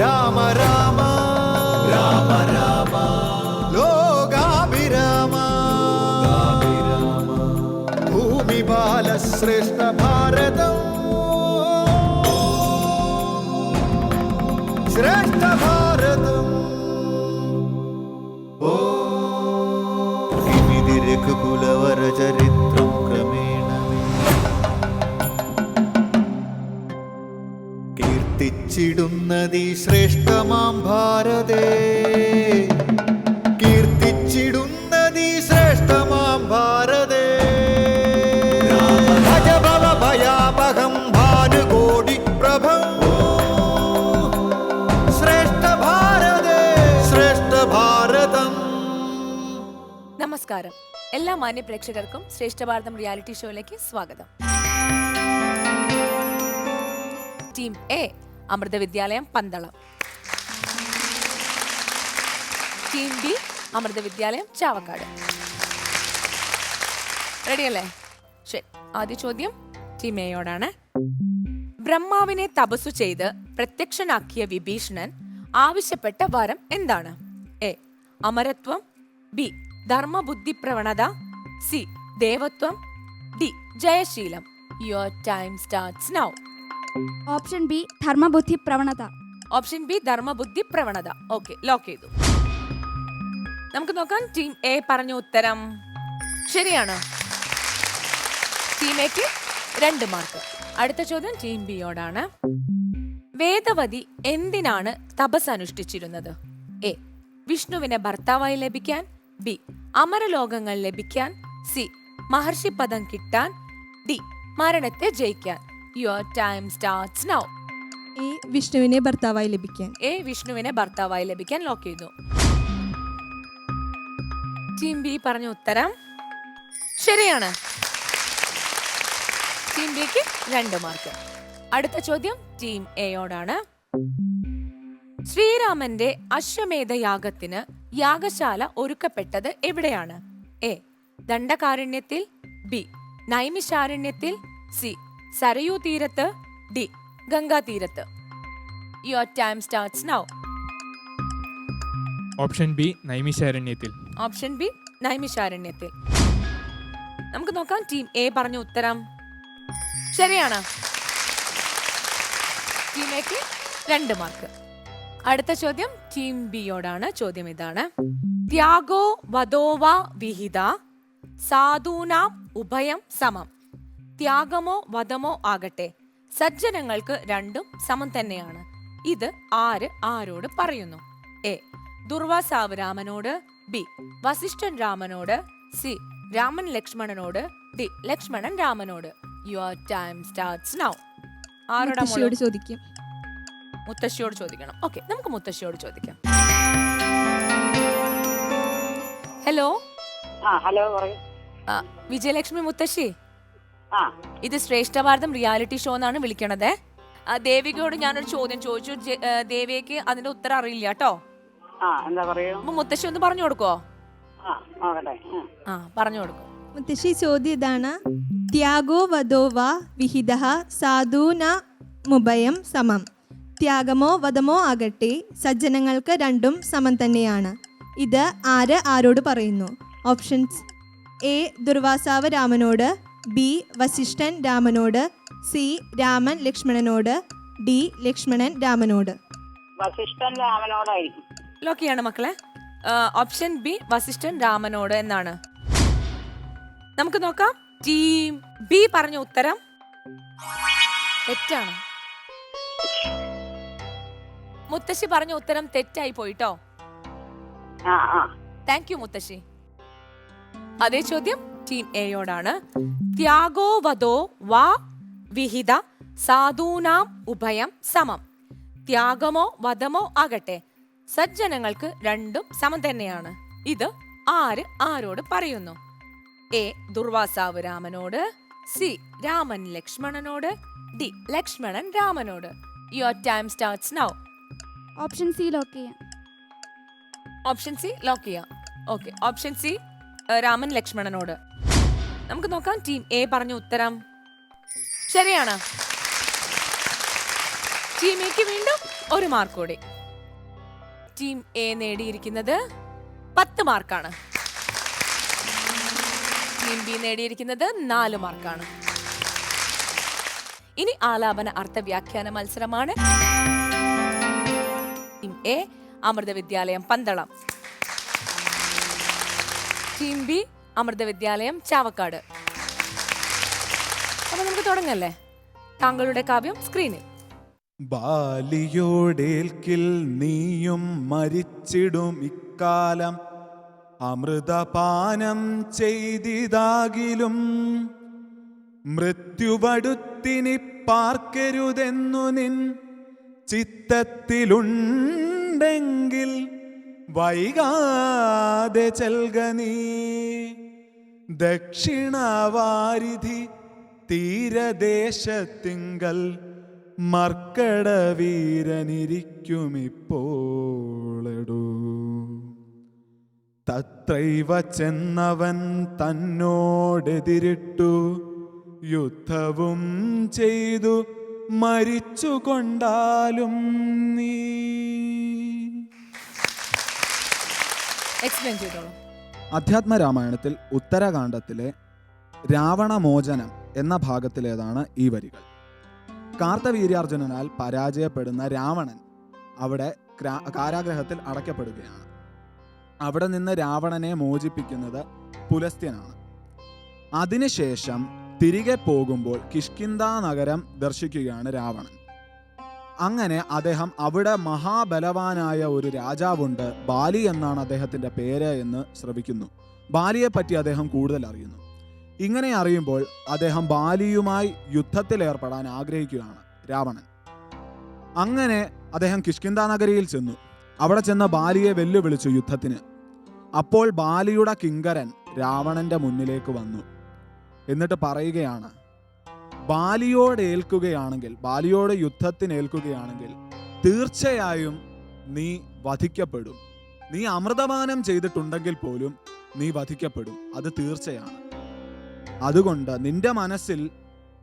രാമ രാമ. രാമ രാമ ലോകാഭിരാമ. ഭൂമി ബാലശ്രേഷ്ഠ ശ്രേഷ്ഠമാം ഭാരതേ. കീർത്തിച്ചിടുന്നതീ ശ്രേഷ്ഠമാം ഭാരതേ. ഭജഭവ ഭയാപഹം ഭാനുകോടി പ്രഭം. ശ്രേഷ്ഠ ഭാരതേ ശ്രേഷ്ഠ ഭാരതം. നമസ്കാരം. എല്ലാ മാന്യ പ്രേക്ഷകർക്കും ശ്രേഷ്ഠ ഭാരതം റിയാലിറ്റി ഷോയിലേക്ക് സ്വാഗതം. ടീം എ അമൃത വിദ്യാലയം പന്തളം. Team B Amrita Vidyalayam Chavakkad. റെഡിയല്ലേ? ശരി ആദ്യ ചോദ്യം ടീം എയോടാണ്. ബ്രഹ്മാവിനെ തപസ്സു ചെയ്ത് പ്രത്യക്ഷനാക്കിയ വിഭീഷണൻ ആവശ്യപ്പെട്ട വരം എന്താണ്? എ അമരത്വം ബി ധർമ്മബുദ്ധി പ്രവണത സി ദേവത്വം D ജയശീലം. Your time starts now option B ധർമ്മബുദ്ധി പ്രവണത. ഓപ്ഷൻ ബി ധർമ്മബുദ്ധി പ്രവണത. ഓക്കെ ലോക്ക് ചെയ്തു. നമുക്ക് നോക്കാം ടീം എ പറഞ്ഞ ഉത്തരം. ശരിയാണ്. ടീം എക്ക് രണ്ട് മാർക്ക് അടുത്ത ചോദ്യം ടീം ബിയോടാണ് വേദവതി എന്തിനാണ് തപസ് അനുഷ്ഠിച്ചിരുന്നത്? എ വിഷ്ണുവിനെ ഭർത്താവായി ലഭിക്കാൻ. ബി അമരലോകങ്ങൾ ലഭിക്കാൻ. സി മഹർഷി പദം കിട്ടാൻ. ഡി മരണത്തെ ജയിക്കാൻ. Your time starts now A വിഷ്ണുവിനെ ഭർത്താവായി ലഭിക്കാൻ. എ വിഷ്ണുവിനെ ഭർത്താവായി ലഭിക്കാൻ ലോക്ക് ചെയ്തു. ടീം ബി പറഞ്ഞ ഉത്തരം ശരിയാണ്. ടീം ബിക്ക് രണ്ട് മാർക്ക് അടുത്ത ചോദ്യം ടീം എയോടാണ് ശ്രീരാമന്റെ അശ്വമേധ യാഗത്തിന് യാഗശാല ഒരുക്കപ്പെട്ടത് എവിടെയാണ്? എ ദണ്ഡകാരുണ്യത്തിൽ ബി നൈമിശാരുണ്യത്തിൽ സി സരയൂ തീരത്ത് ഡി ഗംഗാ തീരത്ത്. Your time starts now option B നൈമിശാരണ്യത്തിൽ. Option B നൈമിശാരണ്യത്തിൽ. നമുക്ക് നോക്കാം ടീം എ പറഞ്ഞ ഉത്തരം. ശരിയാണ്. ടീം എക്ക് രണ്ട് മാർക്ക് അടുത്ത ചോദ്യം ടീം ബിയോടാണ് ചോദ്യം ഇതാണ്. ത്യാഗോ വധോവ വിഹിത സാധൂനാം ഉഭയം സമം. ത്യാഗമോ വധമോ ആകട്ടെ. സജ്ജനങ്ങൾക്ക് രണ്ടും സമം തന്നെയാണ്. ഇത് ആര് ആരോട് പറയുന്നു? എ. ദുർവാസാവ് രാമനോട് ബി. വസിഷ്ഠൻ രാമനോട് സി. രാമൻ ലക്ഷ്മണനോട് ഡി. ലക്ഷ്മണൻ രാമനോട്. യുവർ ടൈം സ്റ്റാർട്ട്സ് നൗ ആരോടാ മുത്തശ്ശിയോട് ചോദിക്കും. മുത്തശ്ശിയോട് ചോദിക്കണം. ഓക്കെ നമുക്ക് മുത്തശ്ശിയോട് ചോദിക്കാം. ഹലോ ആ ഹലോ പറയൂ. ആ, വിജയലക്ഷ്മി മുത്തശ്ശി? ഇത് ശ്രേഷ്ഠ ഭാരതം റിയാലിറ്റി ഷോ എന്നാണ് വിളിക്കണത്. ദേവികയോട് ഞാനൊരു ചോദ്യം ചോദിച്ചു. ദേവിയക്ക് ദേവികയ്ക്ക് അതിന്റെ ഉത്തരം അറിയില്ല കേട്ടോ. ആ എന്താ പറയൂ? അപ്പൊ മുത്തശ്ശി ഒന്ന് പറഞ്ഞു കൊടുക്കോ? ആ പറഞ്ഞു കൊടുക്കും. മുത്തശ്ശി ചോദ്യം ഇതാണ്. ത്യാഗോ വധോ വാ വിഹിത സാധൂന മുഭയം സമം. ത്യാഗമോ വധമോ ആകട്ടെ സജ്ജനങ്ങൾക്ക് രണ്ടും സമം തന്നെയാണ്. ഇത് ആര് ആരോട് പറയുന്നു? ഓപ്ഷൻസ് എ ദുർവാസാവ് രാമനോട് ബി വസിഷ്ഠൻ രാമനോട് സി രാമൻ ലക്ഷ്മണനോട് ഡി ലക്ഷ്മണൻ രാമനോട്. വസിഷ്ഠൻ രാമനോടായിരിക്കും. ലോക്കിയാണ് മക്കളെ. ഓപ്ഷൻ ബി വസിഷ്ഠൻ രാമനോട് എന്നാണ്. നമുക്ക് നോക്കാം. ടീം ബി പറഞ്ഞ ഉത്തരം തെറ്റാണ്. മുത്തശ്ശി പറഞ്ഞ ഉത്തരം തെറ്റായി പോയിട്ടോ? ആ ആ. താങ്ക് യു മുത്തശ്ശി. അതേ ചോദ്യം ടീം എയോടാണ്. ത്യാഗോ വധോ വാ വിഹിത സാധൂനാം ഉഭയം സമം. ത്യാഗമോ വധമോ ആകട്ടെ. സജ്ജനങ്ങൾക്ക് രണ്ടും സമം തന്നെയാണ്. ഇത് ആര് ആരോട് പറയുന്നു? എ. ദുർവാസാവ് രാമനോട്. സി. രാമൻ ലക്ഷ്മണനോട്. ഡി. ലക്ഷ്മണൻ രാമനോട്. Your time starts now option C lock ചെയ്യാം. ഓപ്ഷൻ സി ലോക്ക് ചെയ്യാം. ഓക്കെ ഓപ്ഷൻ സി രാമൻ ലക്ഷ്മണനോട്. നമുക്ക് നോക്കാം ടീം എ പറഞ്ഞ ഉത്തരം. ശരിയാണ്. ടീം എക്ക് വീണ്ടും ഒരു മാർക്ക് കൂടി. ടീം എ നേടിയിരിക്കുന്നത് പത്ത് മാർക്കാണ് ടീം ബി നേടിയിരിക്കുന്നത് നാല് മാർക്കാണ് ഇനി ആലാപന അർത്ഥ വ്യാഖ്യാന മത്സരമാണ്. ടീം എ അമൃത വിദ്യാലയം പന്തളം. Team B Amrita Vidyalayam Chavakkad. അപ്പൊ നമുക്ക് തുടങ്ങല്ലേ? താങ്കളുടെ കാവ്യം സ്ക്രീനിൽ. ബാലിയോടേൽക്കിൽ നീയും മരിച്ചിടും ഇക്കാലം. അമൃതപാനം ചെയ്തിതാകിലും മൃത്യുവടുത്തിനി പാർക്കരുതെന്നു നിൻ ചിത്തത്തിലുണ്ടെങ്കിൽ വൈകാതെ ചെൽക ദക്ഷിണവാരിധി തീരദേശത്തിങ്കൽ മർക്കട വീരനിരിക്കുമിപ്പോളടൂ. തത്രൈവ ചെന്നവൻ തന്നോടെതിരിട്ടു. യുദ്ധവും ചെയ്തു മരിച്ചുകൊണ്ടാലും നീ. എക്സ്പ്ലെയിൻ ചെയ്തോളൂ. അധ്യാത്മ രാമായണത്തിൽ ഉത്തരകാണ്ഡത്തിലെ രാവണമോചനം എന്ന ഭാഗത്തിലേതാണ് ഈ വരികൾ. കാർത്തവീര്യാർജുനനാൽ പരാജയപ്പെടുന്ന രാവണൻ അവിടെ ക്രാ- കാരാഗ്രഹത്തിൽ അടയ്ക്കപ്പെടുകയാണ്. അവിടെ നിന്ന് രാവണനെ മോചിപ്പിക്കുന്നത് പുലസ്ത്യനാണ്. അതിനുശേഷം തിരികെ പോകുമ്പോൾ കിഷ്കിന്ദ നഗരം ദർശിക്കുകയാണ് രാവണൻ. അങ്ങനെ അദ്ദേഹം അവിടെ മഹാബലവാനായ ഒരു രാജാവുണ്ട്. ബാലി എന്നാണ് അദ്ദേഹത്തിന്റെ പേര് എന്ന് ശ്രവിക്കുന്നു. ബാലിയെ പറ്റി അദ്ദേഹം കൂടുതൽ അറിയുന്നു. ഇങ്ങനെ അറിയുമ്പോൾ അദ്ദേഹം ബാലിയുമായി യുദ്ധത്തിൽ ഏർപ്പെടാൻ ആഗ്രഹിക്കുകയാണ് രാവണൻ. അങ്ങനെ അദ്ദേഹം കിഷ്കിന്ദ നഗരിയിൽ ചെന്നു. അവിടെ ചെന്ന് ബാലിയെ വെല്ലുവിളിച്ചു യുദ്ധത്തിന്. അപ്പോൾ ബാലിയുടെ കിങ്കരൻ രാവണന്റെ മുന്നിലേക്ക് വന്നു. എന്നിട്ട് പറയുകയാണ് ബാലിയോട് ഏൽക്കുകയാണെങ്കിൽ ബാലിയോട് യുദ്ധത്തിന് ഏൽക്കുകയാണെങ്കിൽ തീർച്ചയായും നീ വധിക്കപ്പെടും. നീ അമൃതപാനം ചെയ്തിട്ടുണ്ടെങ്കിൽ പോലും നീ വധിക്കപ്പെടും. അത് തീർച്ചയാണ്. അതുകൊണ്ട് നിന്റെ മനസ്സിൽ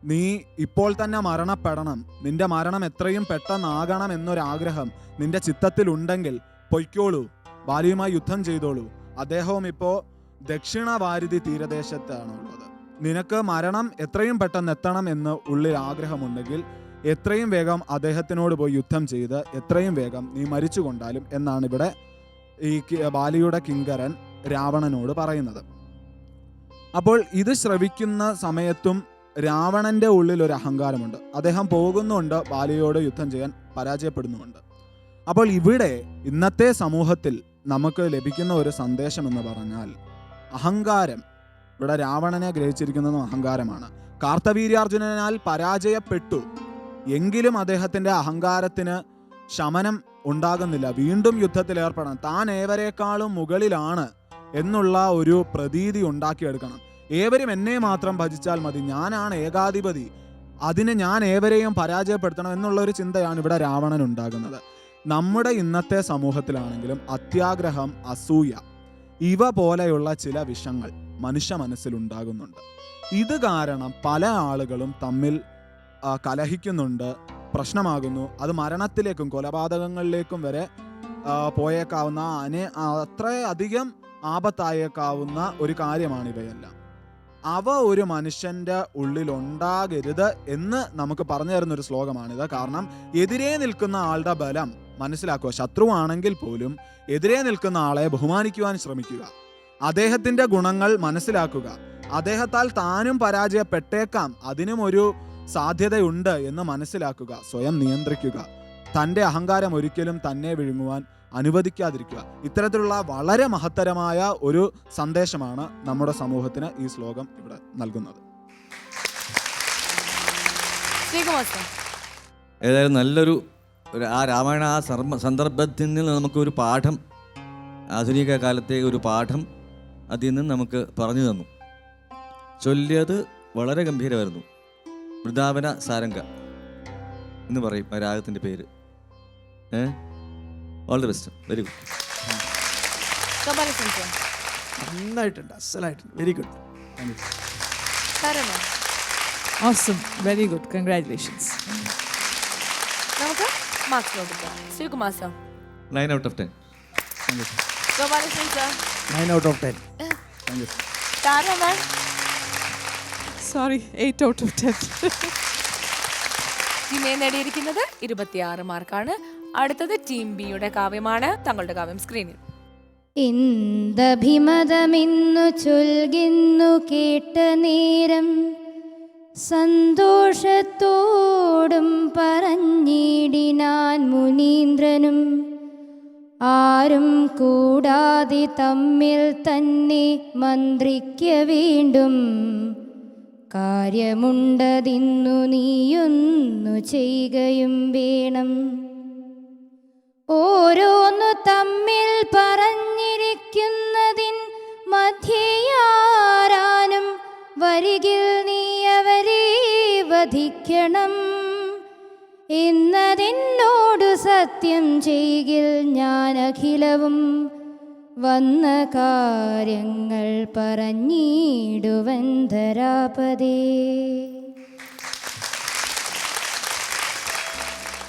നീ ഇപ്പോൾ തന്നെ മരണപ്പെടണം. നിന്റെ മരണം എത്രയും പെട്ടെന്നാകണം എന്നൊരാഗ്രഹം നിന്റെ ചിത്തത്തിൽ ഉണ്ടെങ്കിൽ പൊയ്ക്കോളൂ. ബാലിയുമായി യുദ്ധം ചെയ്തോളൂ. അദ്ദേഹവും ഇപ്പോൾ ദക്ഷിണ വാരിധി തീരദേശത്താണ് ഉള്ളത്. നിനക്ക് മരണം എത്രയും പെട്ടെന്ന് എത്തണം എന്ന് ഉള്ളിൽ ആഗ്രഹമുണ്ടെങ്കിൽ എത്രയും വേഗം അദ്ദേഹത്തിനോട് പോയി യുദ്ധം ചെയ്ത് എത്രയും വേഗം നീ മരിച്ചു കൊണ്ടാലും എന്നാണ് ഇവിടെ ഈ ബാലിയുടെ കിങ്കരൻ രാവണനോട് പറയുന്നത്. അപ്പോൾ ഇത് ശ്രവിക്കുന്ന സമയത്തും രാവണന്റെ ഉള്ളിൽ ഒരു അഹങ്കാരമുണ്ട്. അദ്ദേഹം പോകുന്നുണ്ട് ബാലിയോട് യുദ്ധം ചെയ്യാൻ പരാജയപ്പെടുന്നുമുണ്ട്. അപ്പോൾ ഇവിടെ ഇന്നത്തെ സമൂഹത്തിൽ നമുക്ക് ലഭിക്കുന്ന ഒരു സന്ദേശം എന്ന് പറഞ്ഞാൽ അഹങ്കാരം ഇവിടെ രാവണനെ ഗ്രഹിച്ചിരിക്കുന്നതും അഹങ്കാരമാണ്. കാർത്തവീര്യാർജുനനാൽ പരാജയപ്പെട്ടു. എങ്കിലും അദ്ദേഹത്തിന്റെ അഹങ്കാരത്തിന് ശമനം ഉണ്ടാകുന്നില്ല. വീണ്ടും യുദ്ധത്തിൽ ഏർപ്പെടണം. താൻ ഏവരെക്കാളും മുകളിലാണ് എന്നുള്ള ഒരു പ്രതീതി ഉണ്ടാക്കിയെടുക്കണം. ഏവരും എന്നെ മാത്രം ഭജിച്ചാൽ മതി. ഞാനാണ് ഏകാധിപതി. അതിന് ഞാൻ ഏവരെയും പരാജയപ്പെടുത്തണം എന്നുള്ള ഒരു ചിന്തയാണ് ഇവിടെ രാവണൻ ഉണ്ടാകുന്നത് നമ്മുടെ ഇന്നത്തെ സമൂഹത്തിലാണെങ്കിലും അത്യാഗ്രഹം അസൂയ. ഇവ പോലെയുള്ള ചില വിഷങ്ങൾ മനുഷ്യ മനസ്സിലുണ്ടാകുന്നുണ്ട്. ഇത് കാരണം പല ആളുകളും തമ്മിൽ കലഹിക്കുന്നുണ്ട് പ്രശ്നമാകുന്നു. അത് മരണത്തിലേക്കും കൊലപാതകങ്ങളിലേക്കും വരെ പോയേക്കാവുന്ന അനെ അത്രയധികം ആപത്തായേക്കാവുന്ന ഒരു കാര്യമാണ് ഇവയെല്ലാം. അവ ഒരു മനുഷ്യന്റെ ഉള്ളിൽ ഉണ്ടാകരുത് എന്ന് നമുക്ക് പറഞ്ഞു തരുന്ന ഒരു ശ്ലോകമാണിത്. കാരണം എതിരെ നിൽക്കുന്ന ആളുടെ ബലം മനസ്സിലാക്കുക. ശത്രുവാണെങ്കിൽ പോലും എതിരെ നിൽക്കുന്ന ആളെ ബഹുമാനിക്കുവാൻ ശ്രമിക്കുക. അദ്ദേഹത്തിന്റെ ഗുണങ്ങൾ മനസ്സിലാക്കുക. അദ്ദേഹത്താൽ താനും പരാജയപ്പെട്ടേക്കാം. അതിനും ഒരു സാധ്യതയുണ്ട് എന്ന് മനസ്സിലാക്കുക. സ്വയം നിയന്ത്രിക്കുക. തന്റെ അഹങ്കാരം ഒരിക്കലും തന്നെ വിഴുങ്ങുവാൻ അനുവദിക്കാതിരിക്കുക. ഇത്തരത്തിലുള്ള വളരെ മഹത്തരമായ ഒരു സന്ദേശമാണ് നമ്മുടെ സമൂഹത്തിന് ഈ ശ്ലോകം ഇവിടെ നൽകുന്നത്. ഏതായാലും നല്ലൊരു ഒരു ആ രാമായണ ആ സർമ്മ സന്ദർഭത്തിൽ നിന്ന് നമുക്കൊരു പാഠം ആധുനിക കാലത്തെ ഒരു പാഠം അതിൽ നിന്ന് നമുക്ക് പറഞ്ഞു തന്നു. ചൊല്ലിയത് വളരെ ഗംഭീരമായിരുന്നു. വൃന്ദാവന സാരംഗ എന്ന് പറയും ആ രാഗത്തിന്റെ പേര്. ഏ? All the best very good നന്നായിട്ടുണ്ട്. അസലായിട്ടുണ്ട്. Very good Awesome. Very good. Congratulations. നമുക്ക് മാർക്സ് കൊടുക്കുക Sivakumar sir nine out of ten Gopalakrishnan sir nine out of ten Thara ma'am sorry eight out of ten team A നേടിയിരിക്കുന്നത് ഇരുപത്തിയാറ് മാർക്കാണ്. അടുത്തത് team ബിയുടെ കാവ്യമാണ്. തങ്ങളുടെ കാവ്യം സ്ക്രീനിൽ എന്തഭിമതമെന്നു ചൊൽകുന്നു കേട്ട നേരം സന്തോഷത്തോടും പറഞ്ഞിടിനാൻ മുനീന്ദ്രനും ആരും കൂടാതെ തമ്മിൽ തന്നെ മന്ത്രിക്ക വീണ്ടും. കാര്യമുണ്ടതിന്നു നീയൊന്നു ചെയ്യുകയും വേണം. ഓരോന്നു തമ്മിൽ പറഞ്ഞിരിക്കുന്നതിൻ മധ്യയാരാനും വരികിൽ നീ വധിക്കണം എന്നതെന്നോടു സത്യം ചെയ്യിൽ ഞാൻ അഖിലവും വന്ന കാര്യങ്ങൾ പറഞ്ഞിടുവൻ ധരാപതേ.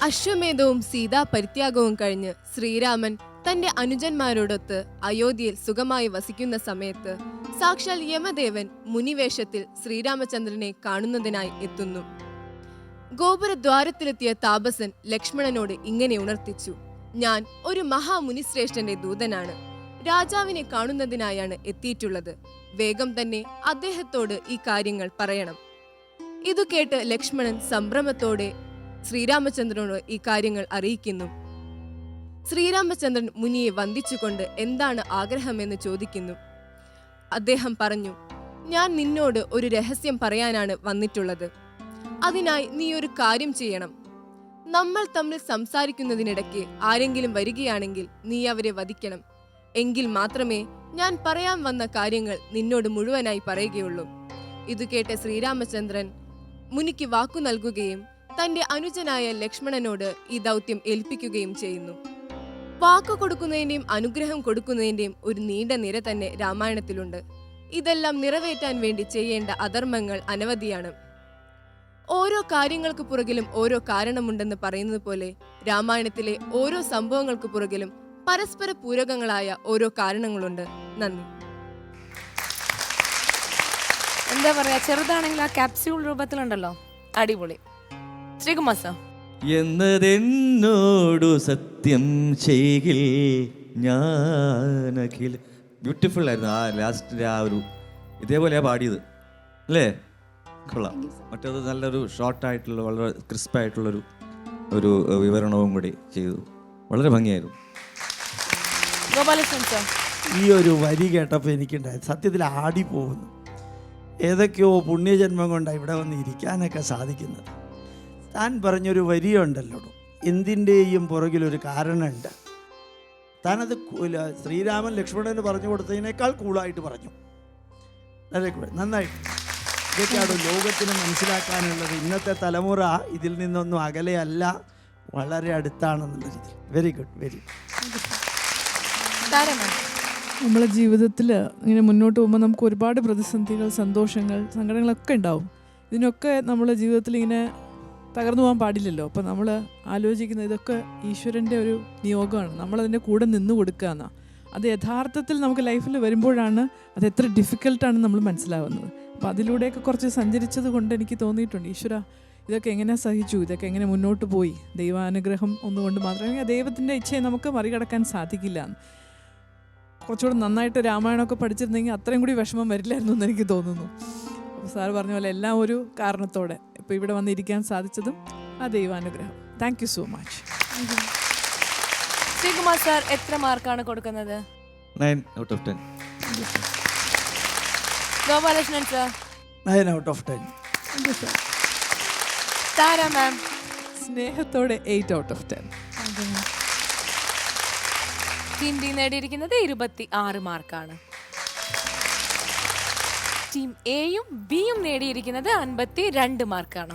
അശ്വമേധവും സീതാ പരിത്യാഗവും കഴിഞ്ഞ് ശ്രീരാമൻ തന്റെ അനുജന്മാരോടൊത്ത് അയോധ്യയിൽ സുഖമായി വസിക്കുന്ന സമയത്ത് സാക്ഷാൽ യമദേവൻ മുനിവേഷത്തിൽ ശ്രീരാമചന്ദ്രനെ കാണുന്നതിനായി എത്തുന്നു. ഗോപുരദ്വാരത്തിലെത്തിയ താപസൻ ലക്ഷ്മണനോട് ഇങ്ങനെ ഉണർത്തിച്ചു ഞാൻ ഒരു മഹാമുനിശ്രേഷ്ഠന്റെ ദൂതനാണ്. രാജാവിനെ കാണുന്നതിനായാണ് എത്തിയിട്ടുള്ളത്. വേഗം തന്നെ അദ്ദേഹത്തോട് ഈ കാര്യങ്ങൾ പറയണം. ഇതു കേട്ട് ലക്ഷ്മണൻ സംഭ്രമത്തോടെ ശ്രീരാമചന്ദ്രനോട് ഈ കാര്യങ്ങൾ അറിയിക്കുന്നു. ശ്രീരാമചന്ദ്രൻ മുനിയെ വന്ദിച്ചുകൊണ്ട് എന്താണ് ആഗ്രഹമെന്ന് ചോദിക്കുന്നു. അദ്ദേഹം പറഞ്ഞു ഞാൻ നിന്നോട് ഒരു രഹസ്യം പറയാനാണ് വന്നിട്ടുള്ളത്. അതിനായി നീ ഒരു കാര്യം ചെയ്യണം. നമ്മൾ തമ്മിൽ സംസാരിക്കുന്നതിനിടയ്ക്ക് ആരെങ്കിലും വരികയാണെങ്കിൽ നീ അവരെ വധിക്കണം. എങ്കിൽ മാത്രമേ ഞാൻ പറയാൻ വന്ന കാര്യങ്ങൾ നിന്നോട് മുഴുവനായി പറയുകയുള്ളൂ. ഇത് കേട്ട ശ്രീരാമചന്ദ്രൻ മുനിക്ക് വാക്കു നൽകുകയും തന്റെ അനുജനായ ലക്ഷ്മണനോട് ഈ ദൗത്യം ഏൽപ്പിക്കുകയും ചെയ്യുന്നു. വാക്കു കൊടുക്കുന്നതിന്റെയും അനുഗ്രഹം കൊടുക്കുന്നതിന്റെയും ഒരു നീണ്ട നിര തന്നെ രാമായണത്തിലുണ്ട്. ഇതെല്ലാം നിറവേറ്റാൻ വേണ്ടി ചെയ്യേണ്ട അധർമ്മങ്ങൾ അനവധിയാണ്. ഓരോ കാര്യങ്ങൾക്ക് പുറകിലും ഓരോ കാരണമുണ്ടെന്ന് പറയുന്നത് പോലെ രാമായണത്തിലെ ഓരോ സംഭവങ്ങൾക്ക് പുറകിലും പരസ്പര പൂരകങ്ങളായ ഓരോ കാരണങ്ങളുണ്ട്. നന്ദി. എന്താ പറയാ ചെറുതാണെങ്കിൽ ആ കാപ്സ്യൂൾ രൂപത്തിലുണ്ടല്ലോ അടിപൊളി. ശ്രീകുമാർ സർ. എന്നതെന്നോടു സത്യം ചെയ്യിൽ ഞാനഖിൽ. ബ്യൂട്ടിഫുൾ ആയിരുന്നു. ആ ലാസ്റ്റിന്റെ ആ ഒരു ഇതേപോലെയാണ് പാടിയത്. അല്ലേ? കൊള്ളാം. മറ്റേത് നല്ലൊരു ഷോർട്ടായിട്ടുള്ള വളരെ ക്രിസ്പായിട്ടുള്ളൊരു ഒരു വിവരണവും കൂടി ചെയ്തു. വളരെ ഭംഗിയായിരുന്നു. ഗോപാലകൃഷ്ണൻ സർ. ഈ ഒരു വരി കേട്ടപ്പോൾ എനിക്കുണ്ടായി. സത്യത്തിൽ ആടി പോകുന്നു. ഏതൊക്കെയോ പുണ്യജന്മം കൊണ്ടാണ് ഇവിടെ വന്ന് ഇരിക്കാനൊക്കെ സാധിക്കുന്നത്. താൻ പറഞ്ഞൊരു വരിയുണ്ടല്ലോ. എന്തിന്റെയും പുറകിലൊരു കാരണമുണ്ട്. താനത് ശ്രീരാമൻ ലക്ഷ്മണന് പറഞ്ഞു കൊടുത്തതിനേക്കാൾ കൂളായിട്ട് പറഞ്ഞു. വളരെ കൂടെ നന്നായിട്ട്. ഇതൊക്കെയാണ് ലോകത്തിന് മനസ്സിലാക്കാനുള്ളത് ഇന്നത്തെ തലമുറ ഇതിൽ നിന്നൊന്നും അകലെയല്ല വളരെ അടുത്താണെന്നുള്ള രീതി വെരി ഗുഡ് വെരി നമ്മളെ ജീവിതത്തിൽ ഇങ്ങനെ മുന്നോട്ട് പോകുമ്പോൾ നമുക്ക് ഒരുപാട് പ്രതിസന്ധികൾ സന്തോഷങ്ങൾ സങ്കടങ്ങളൊക്കെ ഉണ്ടാവും. ഇതിനൊക്കെ നമ്മളെ ജീവിതത്തിൽ ഇങ്ങനെ തകർന്നു പോകാൻ പാടില്ലല്ലോ. അപ്പം നമ്മൾ ആലോചിക്കുന്ന ഇതൊക്കെ ഈശ്വരന്റെ ഒരു നിയോഗമാണ്. നമ്മളതിന്റെ കൂടെ നിന്ന് കൊടുക്കുക എന്നാണ് അത് യഥാർത്ഥത്തിൽ നമുക്ക് ലൈഫിൽ വരുമ്പോഴാണ് അത് എത്ര ഡിഫിക്കൽട്ടാണെന്ന് നമ്മൾ മനസ്സിലാവുന്നത്. അപ്പോൾ അതിലൂടെയൊക്കെ കുറച്ച് സഞ്ചരിച്ചത് കൊണ്ട് എനിക്ക് തോന്നിയിട്ടുണ്ട്. ഈശ്വര ഇതൊക്കെ എങ്ങനെ സഹിച്ചു? ഇതൊക്കെ എങ്ങനെ മുന്നോട്ട് പോയി? ദൈവാനുഗ്രഹം ഒന്നുകൊണ്ട് മാത്രമേ ദൈവത്തിന്റെ ഇച്ഛയെ നമുക്ക് മറികടക്കാൻ സാധിക്കില്ല കുറച്ചുകൂടെ നന്നായിട്ട് രാമായണമൊക്കെ പഠിച്ചിരുന്നെങ്കിൽ അത്രയും കൂടി വിഷമം വരില്ലായിരുന്നു എന്ന് എനിക്ക് തോന്നുന്നു. സാറ് പറഞ്ഞ പോലെ എല്ലാം ഒരു കാരണത്തോടെ ഇപ്പോൾ ഇവിടെ വന്നിരിക്കാൻ സാധിച്ചതും ആ ദൈവാനുഗ്രഹം. Thank you so much Sreekumar sir എത്ര മാർക്കാണ് കൊടുക്കുന്നത്? Nine out of ten Gopalakrishnan sir. Nine out of ten Thara ma'am. സ്നേഹത്തോടെ eight out of ten team നേടിയിരിക്കുന്നത് ഇരുപത്തി ആറ് മാർക്കാണ്. ടീം എയും ബിയും നേടിയിരിക്കുന്നത് അൻപത്തി രണ്ട് മാർക്കാണ്.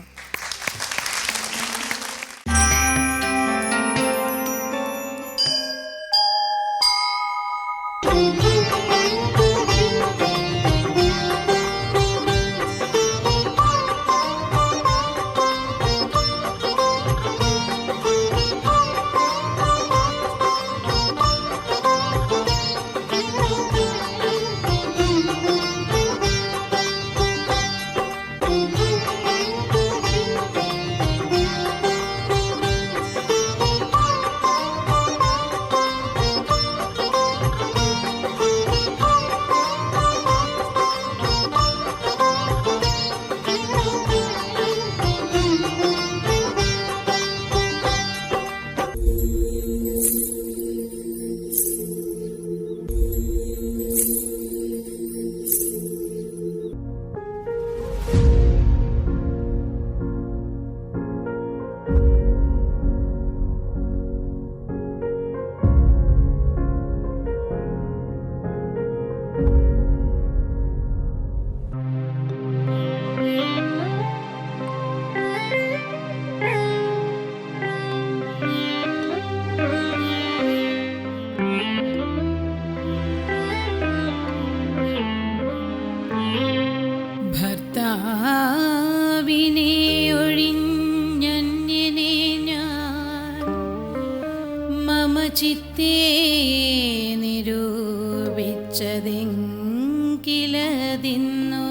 നിരൂപിച്ചതെങ്കിലതിന്നു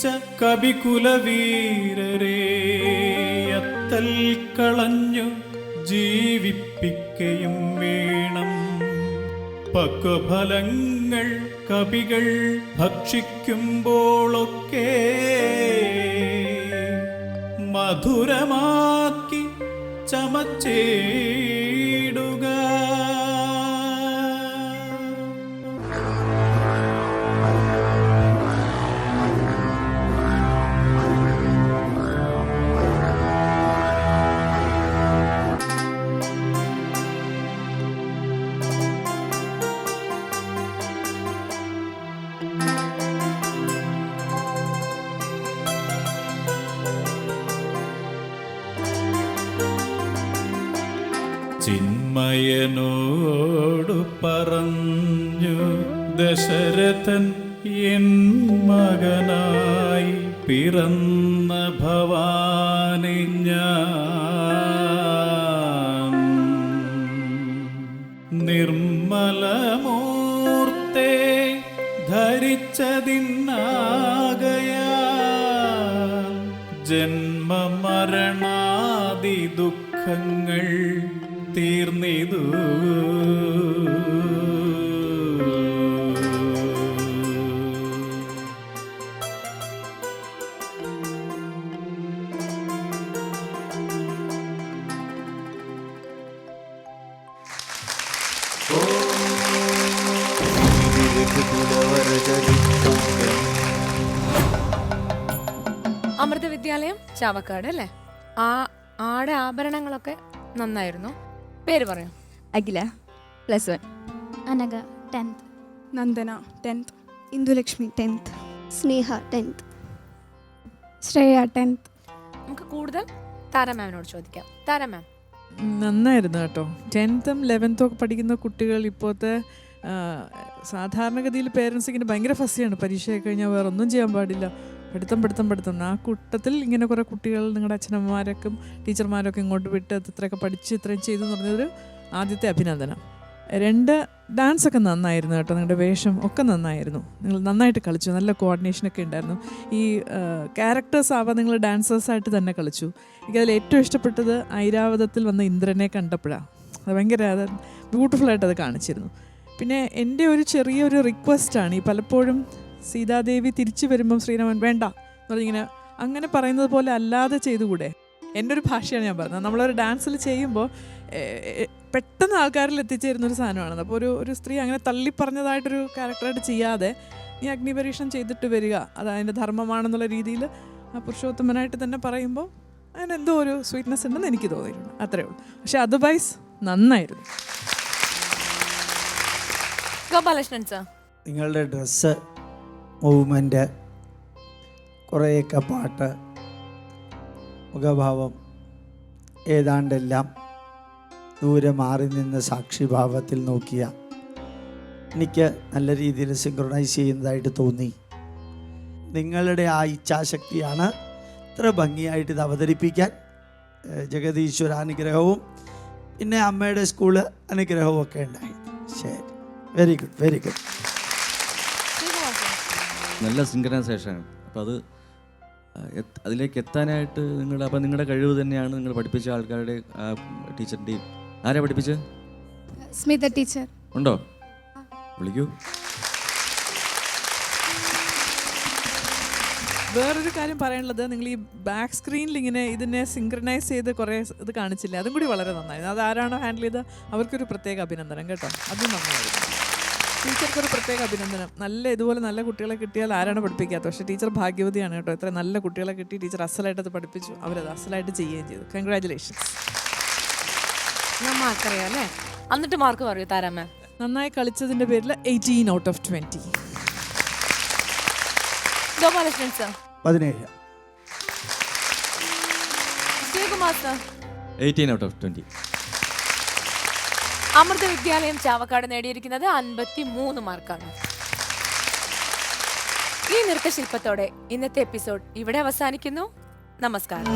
മൃത്യുഭവിച്ച കവികുലവീരരെ അത്തൽ കളഞ്ഞു ജീവിപ്പിക്കയും വേണം. പക്വഫലങ്ങൾ കവികൾ ഭക്ഷിക്കുമ്പോളൊക്കെ മധുരമാക്കി ചമച്ചേടുക ധരിച്ചതിന്നാകയാ ജന്മമരണാദി ദുഃഖങ്ങൾ തീർന്നിതു. വിദ്യാലയം ചാവക്കാട് അല്ലേ? ആ ആടെ ആഭരണങ്ങളൊക്കെ നന്നായിരുന്നു. പേര് പറയാം. Akhila plus one Anagha tenth Nandana tenth Indulakshmi tenth Sneha tenth Sreya tenth നമുക്ക് കൂടുതൽ താര മാമിനോട് ചോദിക്കാം. താര മാം നന്നായിരുന്നു കേട്ടോ. ടെൻത്തും ലെവൻത്തും ഒക്കെ പഠിക്കുന്ന കുട്ടികൾ ഇപ്പോഴത്തെ സാധാരണഗതിയിൽ പേരൻസ് ഇങ്ങനെ ഭയങ്കര ഫസ്സിയാണ് പരീക്ഷയൊക്കെ കഴിഞ്ഞാൽ വേറെ ഒന്നും ചെയ്യാൻ പാടില്ല. പഠിത്തം പഠിത്തം പഠിത്തം ആ കൂട്ടത്തിൽ ഇങ്ങനെ കുറേ കുട്ടികൾ നിങ്ങളുടെ അച്ഛനമ്മമാരൊക്കെ ടീച്ചർമാരൊക്കെ ഇങ്ങോട്ട് വിട്ട് ഇത്രയൊക്കെ പഠിച്ച് ഇത്രയും ചെയ്തു എന്ന് പറഞ്ഞൊരു ആദ്യത്തെ അഭിനന്ദനം. രണ്ട് ഡാൻസ് ഒക്കെ നന്നായിരുന്നു കേട്ടോ. നിങ്ങളുടെ വേഷം ഒക്കെ നന്നായിരുന്നു. നിങ്ങൾ നന്നായിട്ട് കളിച്ചു. നല്ല കോർഡിനേഷനൊക്കെ ഉണ്ടായിരുന്നു. ഈ ക്യാരക്ടേഴ്സ് ആവാൻ നിങ്ങൾ ഡാൻസേഴ്സായിട്ട് തന്നെ കളിച്ചു. എനിക്കതിൽ ഏറ്റവും ഇഷ്ടപ്പെട്ടത് ഐരാവതത്തിൽ വന്ന ഇന്ദ്രനെ കണ്ടപ്പോഴാണ് അത് ഭയങ്കര അത് ബ്യൂട്ടിഫുള്ളായിട്ട് അത് കാണിച്ചിരുന്നു. പിന്നെ എന്റെ ഒരു ചെറിയൊരു റിക്വസ്റ്റാണ് ഈ പലപ്പോഴും സീതാദേവി തിരിച്ചു വരുമ്പം ശ്രീരാമൻ വേണ്ട എന്ന് പറഞ്ഞിങ്ങനെ അങ്ങനെ പറയുന്നത് പോലെ അല്ലാതെ ചെയ്തുകൂടെ? എന്റെ ഒരു ഭാഷയാണ് ഞാൻ പറഞ്ഞത്. നമ്മളൊരു ഡാൻസിൽ ചെയ്യുമ്പോൾ പെട്ടെന്ന് ആൾക്കാരിൽ എത്തിച്ചേരുന്ന ഒരു സാധനമാണ്. അപ്പോൾ ഒരു ഒരു സ്ത്രീ അങ്ങനെ തള്ളിപ്പറഞ്ഞതായിട്ടൊരു ക്യാരക്ടറായിട്ട് ചെയ്യാതെ നീ അഗ്നിപരീക്ഷണം ചെയ്തിട്ട് വരിക. അത് അതിന്റെ ധർമ്മമാണെന്നുള്ള രീതിയിൽ ആ പുരുഷോത്തമനായിട്ട് തന്നെ പറയുമ്പോൾ അതിനെന്തോ ഒരു സ്വീറ്റ്നെസ് ഉണ്ടെന്ന് എനിക്ക് തോന്നിയിട്ടുണ്ട്. അത്രേ ഉള്ളൂ. പക്ഷെ അതർവൈസ് നന്നായിരുന്നു. ഗോപാലകൃഷ്ണൻ സർ. നിങ്ങളുടെ ഡ്രസ്സ് മൂവ്മെന്റ് കുറേയൊക്കെ പാട്ട് മുഖഭാവം ഏതാണ്ടെല്ലാം ദൂരെ മാറി നിന്ന് സാക്ഷിഭാവത്തിൽ നോക്കിയ എനിക്ക് നല്ല രീതിയിൽ സിങ്ക്രണൈസ് ചെയ്യുന്നതായിട്ട് തോന്നി. നിങ്ങളുടെ ആ ഇച്ഛാശക്തിയാണ് ഇത്ര ഭംഗിയായിട്ട് ഇത് അവതരിപ്പിക്കാൻ ജഗതീശ്വര അനുഗ്രഹവും പിന്നെ അമ്മയുടെ സ്കൂൾ അനുഗ്രഹവും ഒക്കെ ഉണ്ടായി ശരി. Very good very good. നല്ല സിങ്കനൈസേഷനാണ് അപ്പോൾ അത് അതിലേക്ക് എത്താനായിട്ട് നിങ്ങളുടെ അപ്പം നിങ്ങളുടെ കഴിവ് തന്നെയാണ് നിങ്ങൾ പഠിപ്പിച്ച ആൾക്കാരുടെ ടീച്ചറിന്റെയും ആരാ പഠിപ്പിച്ചത് സ്മിത ടീച്ചർ. ഉണ്ടോ? വിളിക്കൂ. വേറൊരു കാര്യം പറയാനുള്ളത് നിങ്ങൾ ഈ ബാക്ക് സ്ക്രീനിൽ ഇങ്ങനെ ഇതിനെ സിങ്ക്രണൈസ് ചെയ്ത് കുറേ ഇത് കാണിച്ചില്ലേ? അതും കൂടി വളരെ നന്നായിരുന്നു. അത് ആരാണോ ഹാൻഡിൽ ചെയ്ത് അവർക്കൊരു പ്രത്യേക അഭിനന്ദനം കേട്ടോ. അതും നന്നായിരുന്നു. ടീച്ചർക്കൊരു പ്രത്യേക അഭിനന്ദനം. നല്ല ഇതുപോലെ നല്ല കുട്ടികളെ കിട്ടിയാൽ ആരാണ് പഠിപ്പിക്കാത്തത്? പക്ഷേ ടീച്ചർ ഭാഗ്യവതിയാണ് കേട്ടോ. ഇത്ര നല്ല കുട്ടികളെ കിട്ടി ടീച്ചർ അസലായിട്ട് അത് പഠിപ്പിച്ചു. അവരത് അസലായിട്ട് ചെയ്യുകയും ചെയ്തു. കൺഗ്രാറ്റുലേഷൻസ് ഞാൻ മാർക്കറിയാം അല്ലേ? എന്നിട്ട് മാർക്ക് പറയൂ താരാമ നന്നായി കളിച്ചതിന്റെ പേരിൽ eighteen out of twenty Gopalakrishnan sir പതിനേഴ്. Sreekumar sir eighteen out of twenty Amrita Vidyalayam Chavakkad നേടിയിരിക്കുന്നത് അൻപത്തി മൂന്ന് മാർക്കാണ്. ഈ നൃത്തശില്പത്തോടെ ഇന്നത്തെ എപ്പിസോഡ് ഇവിടെ അവസാനിക്കുന്നു. നമസ്കാരം.